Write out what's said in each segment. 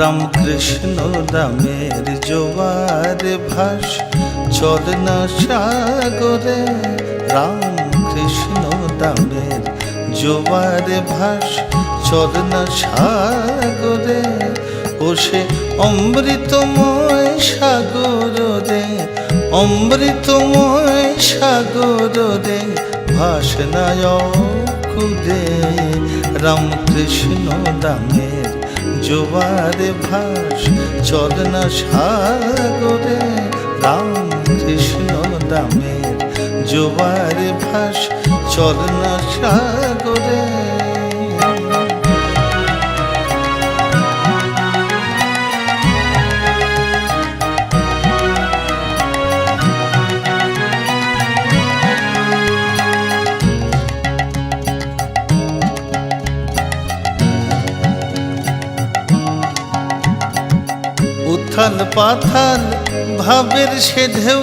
রামকৃষ্ণ দামের জোয়ার ভাস চলনা সাগরে রামকৃষ্ণ দামের জোয়ার ভাস চলনা সাগরে ও সে অমৃতময় সাগর রে, অমৃতময় সাগর রে, ভাসনায় খুদে রামকৃষ্ণ দামের জোয়ারে ভাস চল না সাগরে রাম কৃষ্ণ দামের জোয়ারে ভাস চল না সাগরে উথাল পাথাল ভাবের সে ঢেউ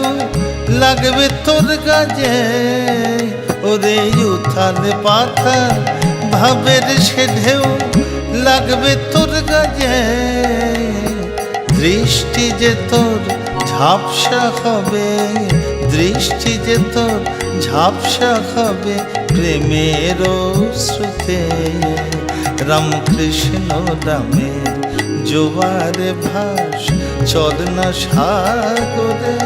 লাগবে তোর গাজে। ওরে উথাল পাথাল ভাবের সে ঢেউ লাগবে তোর গাজে। দৃষ্টি যে তোর ঝাপসা হবে, দৃষ্টি যে তোর ঝাপসা হবে প্রেমের শ্রুতে রামকৃষ্ণ দামের জোয়ারে ভাস চলনা সাগরে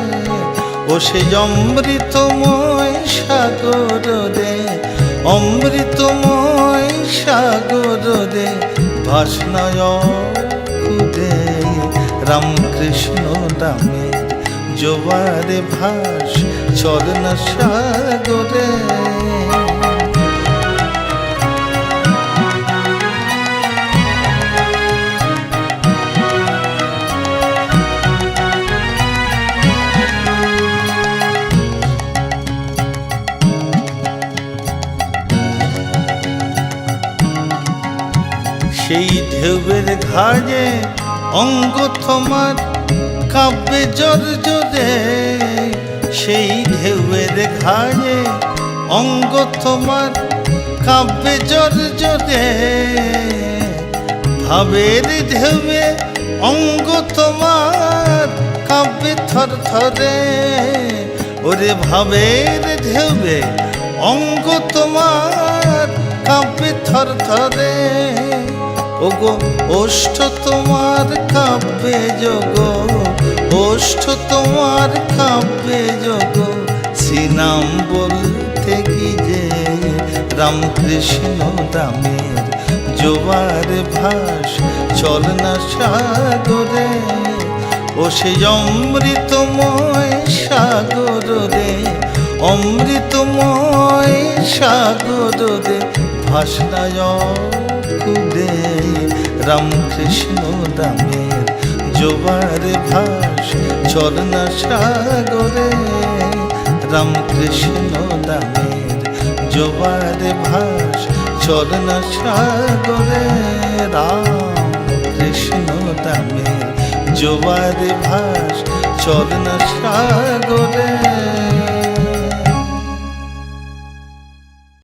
ও সে অমৃতময় সাগর রে অমৃতময় সাগর রে ভাসনায় খুদে রামকৃষ্ণ দামের জোয়ারে ভাস চলনা সাগরে সেই ঢেউয়ের ঘাড়ে অঙ্গ তোমার কাব্যে জোর জোরে। সেই ঢেউয়ের ঘাড়ে অঙ্গ তোমার কাব্যে জোর জোরে। ভাবের ঢেউয়ে অঙ্গ তোমার কাব্যে থর থরে। ওরে ভাবের ঢেউয়ে অঙ্গ তোমার কাব্যে থর থরে। ওগো, ওষ্ঠ তোমার কাব্যে যোগ ওষ্ঠ তোমার কাব্যে যোগ শ্রীনাম বলতে কি যে রামকৃষ্ণ দামের জোয়ার ভাস চলনা সাগরে, ও সে অমৃতময় সাগর রে, অমৃতময় সাগর রে ভাসনায় খুদে রামকৃষ্ণ দামের জোয়ার ভাস চলনা সাগরে, রামকৃষ্ণ দামের জোয়ার ভাস চলনা সাগরে রাম কৃষ্ণ দামের জোয়ার ভাস চলনা সাগরে।